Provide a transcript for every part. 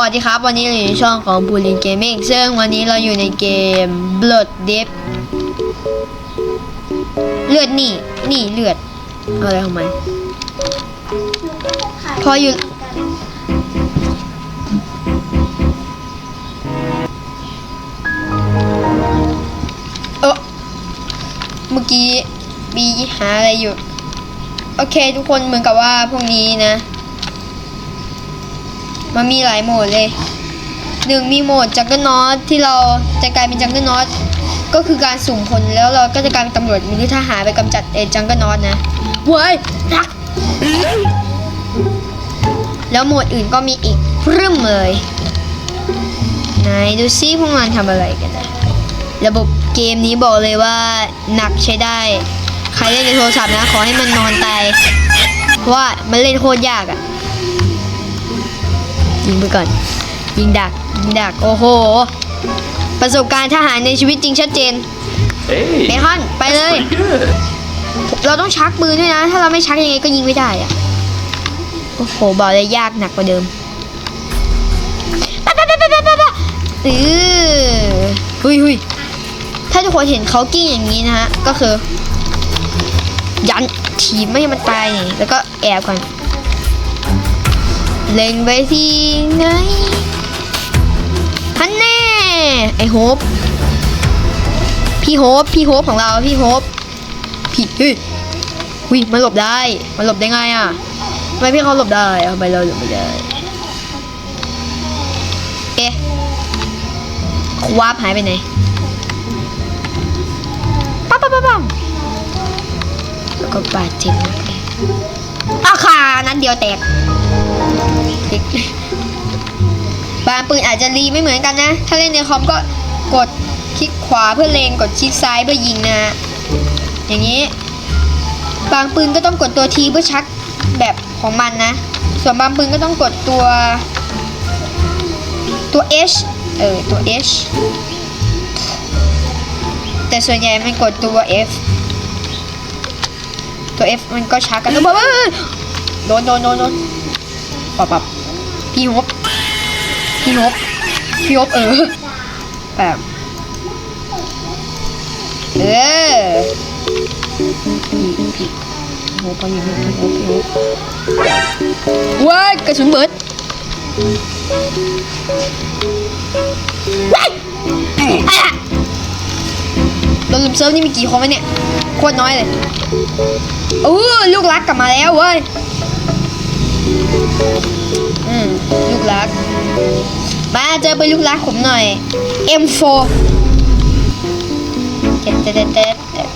วัสดีครับ วันนี้เราอยู่ในช่องของบูลินเกมมิ่งซึ่งวันนี้เราอยู่ในเกม Blood Deep เลือดนี่ นี่เลือด อะไรของมันพออยู่ เออเมื่อกี้มีหาอะไรอยู่ โอเค ทุกคนเหมือนกับว่าพวกนี้นะ มันมีหลายโหมดเลยหนึ่งมีโหมดจังเกิลนอตที่เราจะกลายเป็นจังเกิลนอตก็คือการสุ่มคนแล้วเราก็จะกลายเป็นตำรวจหรือทหารไปกำจัดเอจังเกิลนอตนะเว้ยรักแล้วโหมดอื่นก็มีอีกพรึมเลยไหนดูซิพวกมันทำอะไรกันนะระบบเกมนี้บอกเลยว่าหนักใช้ได้ ใครเล่นในโทรศัพท์นะ ขอให้มันนอนตายเพราะว่ามันเล่นโคตรยากอะ ยิงไปก่อน ยิงดักยิงดักโอ้โห ประสบการณ์ทหารในชีวิตจริงชัดเจนเบ Hey, คอนไปเลย pretty good. เราต้องชักปืนด้วยนะ ถ้าเราไม่ชักยังไงก็ยิงไม่ได้อะโอ้โหบอกเลยยากหนักกว่าเดิมปะปะปะปะปะปะปะเออหุยหุยถ้าทุกคนเห็นเขากิ้งอย่างนี้นะฮะ ก็คือ ยันถีบไม่ให้มันตายนี่แล้วก็แอบก่อน เล็งไปที่ไหนฮันแน่ ไอโฮปพี่โฮปพี่โฮปของเราพี่โฮปพี่เฮ้ยวิมันหลบได้ มันหลบได้ไงอะทำไมพี่เขาหลบได้อะทำไมเราหลบไม่ได้เอ๊ะวาร์ปหายไปไหนปั๊บปั๊บปั๊บปั๊บแล้วก็บาดเจ็บเลย อาคานั้นเดียวแตกบางปืนอาจจะรีไม่เหมือนกันนะ ถ้าเล่นในคอมก็กดคลิกขวาเพื่อเลงกดคลิกซ้ายเพื่อยิงนะ อย่างนี้ บางปืนก็ต้องกดตัวทีเพื่อชักแบบของมันนะ ส่วนบางปืนก็ต้องกดตัวตัว H เออตัว H แต่ส่วนใหญ่มันกดตัว F ตัว F มันก็ชักกันแล้วแบบโดนโดนโดนโดนปับปับพี่ฮบพี่ฮบพี่ฮบเออแบบเออพี่พี่โหพออยู่นี่พี่โหพี่โหว้ายกระสุนเบิดว้ายเราลืมเซิร์ฟนี่มีกี่คนวะเนี่ยโคตรน้อยเลย อู้ลูกรักกลับมาแล้วเว้ย อืมลูกรัก มาเจอไปนลูกรักผมหน่อย M4 เด็ดเด็ดเด็ดเด็ด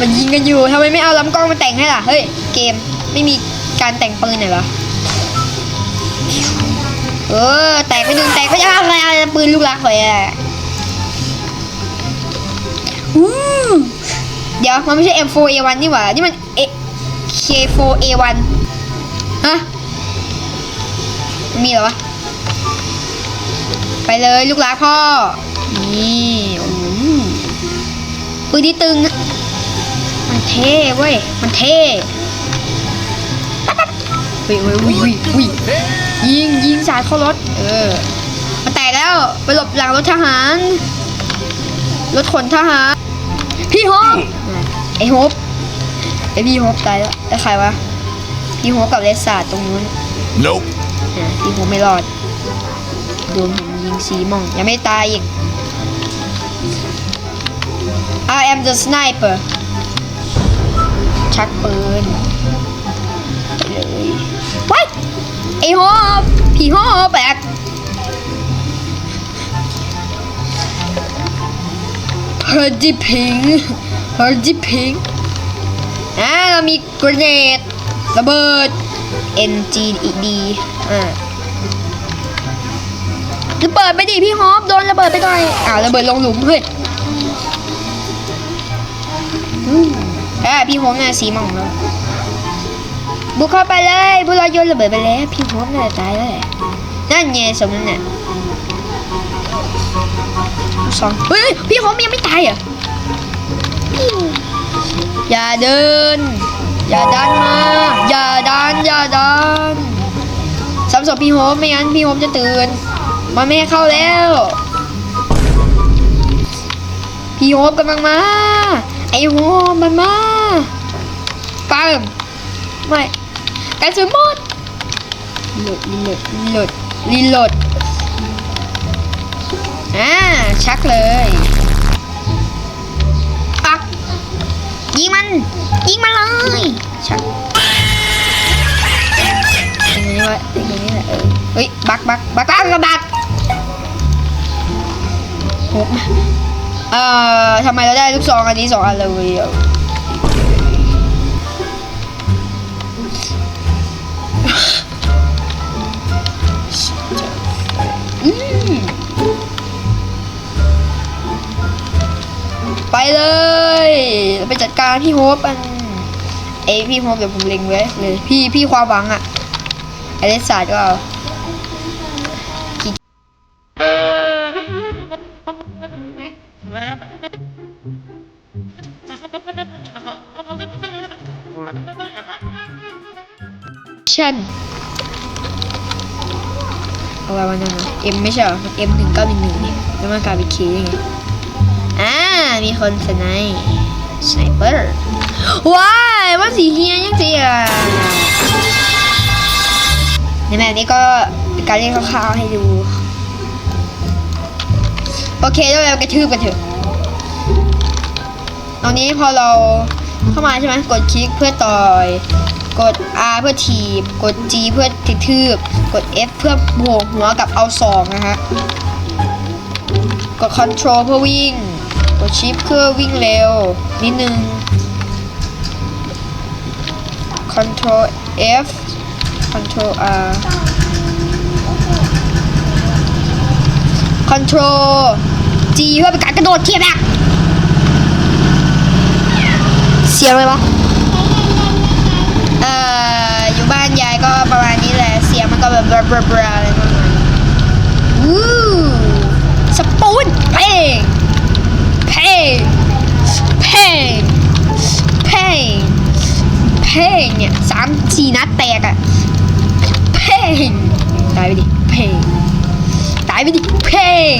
มันยิงกันอยู่ทำไมไม่เอาลำกล้องมาแต่งให้ล่ะ เฮ้ย เกมไม่มีการแต่งปืนหน่อยเหรอ เออ แตกไปหนึ่งแตกไปอะไรอะไรปืนลูกรักเลยอะอู้เดี๋ยวมันไม่ใช่ M4A1 นี่หว่า นี่มัน A K4A1 ฮะ มีเหรอวะ ไปเลยลูกรักพ่อ นี่อ้โหปืนที่ตึง มันเท่เว้ย มันเท่ วิววิววิววิยิงยิงสาดเข้ารถ เออมันแตกแล้วไปหลบหลังรถทหาร รถขนทหาร พี่โฮปไอโฮปไอพี่โฮปตายแล้วแล้วใครวะพี่โฮปกับเลสซาร์ดตรงนู้น Nope. อะพี่โฮปไม่รอดโดนผมยิงสีหมองยังไม่ตายอีก I am the sniper ชักปืน ไอฮอบผีฮอบแบกเฮอร์ดิพิงเฮอร์ดิพิงอ่าเรามีกรเนดระเบิด NG อีกดีอ่าระเบิดไปดิพี่ฮอปโดนระเบิดไปหน่อยอ่าระเบิดลงหลุมเฮ้ยอืมอ่าพี่ฮอปน่ะสีหมองแล้ว บุกเข้าไปเลยพวกเราโยนระเบิดไปแล้วพี่ฮอปน่าจะตายแล้วแหละนั่นไงสมนั่นน่ะสองเฮ้ยพี่ฮอปยังไม่ตายอปิ้วอย่าเดิน อย่าดันมาอย่าดันอย่าดันซ้ำศพพี่โฮมไม่งั้นพี่โฮมจะตื่นมันไม่เข้าแล้ว พี่โฮมกำลังมาไอโฮมมันมาปังไม่ กระสุนหมดหลุดหลุดหลุดรีโหลดอ่าชักเลยปักยิงมัน ยิงมันเลยชักอย่างนี้วะอย่างนี้แหละเออเฮ้ยบักบักบักบักกระบักโหเอ่อทำไมเราได้ลูกซองอันนี้สองอันเลย เลย ไปจัดการพี่โฮปอันเอยพี่โฮปเดี๋ยวผมเล็งไว้เลยพี่พี่ความหวังอะไอเลสศาสตร์ก็เอาชันเอาไว้วันนั้นนะเอ็มไม่ใช่เหรอเอ็มหนึ่งเก้าหนึ่งหนึ่งเนี่ยแล้วมันกลายเป็นเคยังไงอ่า มีคนสไนป์สไนเปอร์ว้ายว่าสีเฮียยังจีอะในแบบนี้ก็การเล่นคร่าวๆให้ดู โอเคแล้วเรากระทืบกันเถอะ ตอนนี้พอเราเข้ามาใช่ไหมกดคลิกเพื่อต่อย กด R เพื่อถีบ กด G เพื่อกระทืบ กด F เพื่อโบกหัวกับเอาสองนะฮะ กด Control เพื่อวิ่ง กด Shift เพื่อวิ่งเร็ว นิดนึง Control F Control R Control G เพื่อเป็นการกระโดดเทียบแบบเสียงเลยวะเอ่ออยู่บ้านยายก็ประมาณนี้แหละ เสียงมันก็แบบบลาบลาบอะไรประมาณนั้วู้สปูนเพลง งเพงเพงเนี่ยสามสี่นัดแตกอะเพงตายไปดิเพงตายไปดิเพลง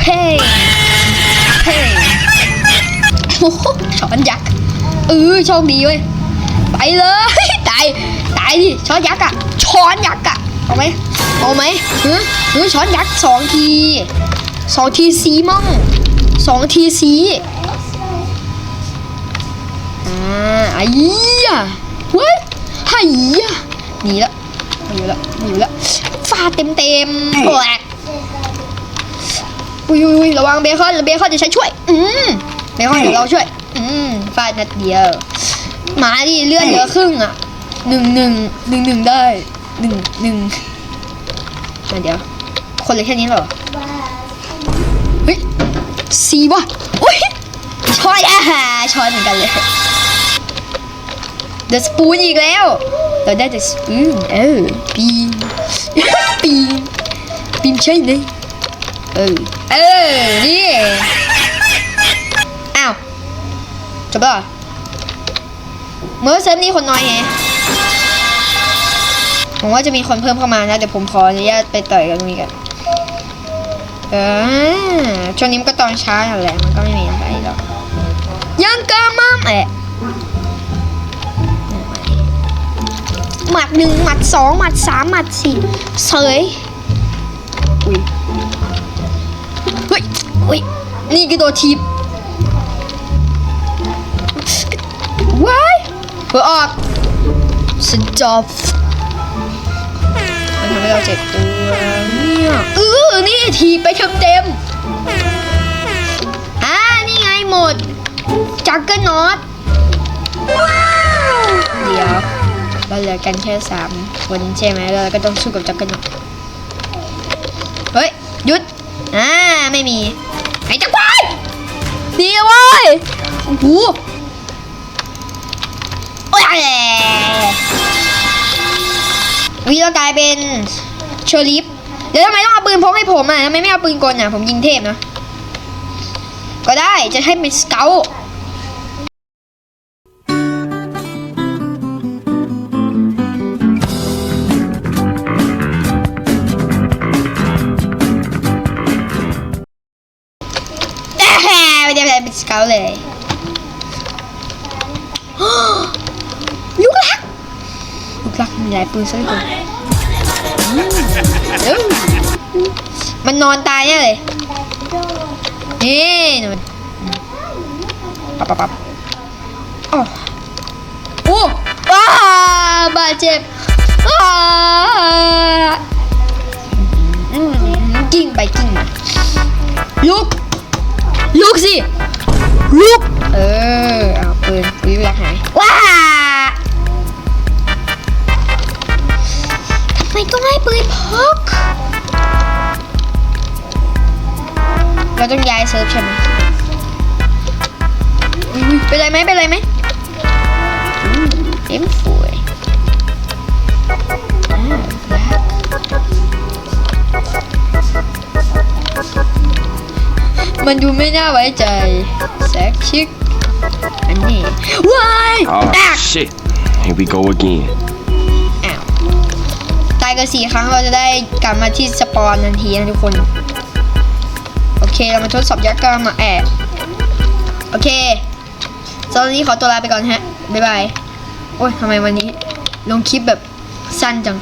เพงเพงโอ้โหช้อนยักษ์เออโชคดีเว้ยไปเลยตายตายดิช้อนยักษ์อะช้อนยักษ์อะเอาไหมเอาไหมฮึฮึช้อนยักษ์สองทีสองทีสีมั่งสองทีสีาไอ้เหี้ยเว้ยอ้เหี้ยหนีละหนีละหนีละฟาดเต็มเต็มๆแหวกอุ้ยอุ้ยระวังเบคอนเบคอนเดี๋ยวฉันช่วย อืมเบคอนเดี๋ยวเราช่วย อืมฟาดนัดเดียวหมาดิเลือดเหลือครึ่งอะหนึ่งหนึ่งหนึ่งหนึ่งได้หนึ่งหนึ่งมาเดี๋ยว คนเลยแค่นี้เหรอเฮ้ยสีวะโอ้ยช้อนอาหาช้อนเหมือนกันเลย เดอะสปูนอีกแล้ว เราได้เดอะสปูนเออปีนปีนปีนใช่ไหมเออ เออ นี่ อ้าว จบแล้วเมื่อเซิร์ฟนี้คนน้อยแฮะผมว่าจะมีคนเพิ่มเข้ามานะ เดี๋ยวผมขออนุญาตไปต่อยกันตรงนี้กันเออช่วงนี้มันก็ตอนเช้านั่นแหละมันก็ไม่มีอะไรหรอกยังกามัมเอะ หมัดหนึ่งหมัดสองหมัดสามหมัดสี่เสยอุ้ยเฮ้ยอุ้ยนี่กระโดดทีบว้ายเพื่อออกสจอบมันทำให้เราเจ็บตัวเนี่ยเออนี่ทีบไปเต็มเต็มๆอ่านี่ไงหมดจักเกอร์น็อตว้าวเดี๋ยว เราเหลือกันแค่สามคนใช่ไหมเราก็ต้องสู้กับจักรน็อตเฮ้ยหยุดอ่าไม่มีไอ้จักรวาลดีเว้ยโอ้โหโอ้ยวิเรากลายเป็นเชอริฟเดี๋ยวทำไมต้องเอาปืนพกให้ผมอะทำไมไม่เอาปืนกลอะผมยิงเทพนะก็ได้จะให้เป็นสเกล เลยลูกรักลูกรักมีหลายปืนซะเหลือเกินอืมเอ้ามันนอนตายเนี่ยเลยนี่นอนปับปับปับอ๋อโอ้ว้าบาดเจ็บอ้ากิ้งไปกิ้งมาลุกลุกสิ ลุก เออ เอาปืนปืนรักหาย ว้าทำไมต้องให้ปืนพก เราต้องย้ายเซิร์ฟใช่ไหมเป็นไรไหมเป็นไรไหมเต็มสวยอ่ารัก มันดูไม่น่าไว้ใจแซกชิกอันนี้ว้าย Oh แตก shit. Here we go again. อ้าวตายกันสี่ครั้งเราจะได้กลับมาที่สปอนทันทีนะทุกคน โอเคเรามาทดสอบยักษ์กรรมมาแอบโอเคสำหรับวันนี้ขอตัวลาไปก่อนฮะ บ๊ายบาย โอ้ยทำไมวันนี้ ลงคลิปแบบสั้นจัง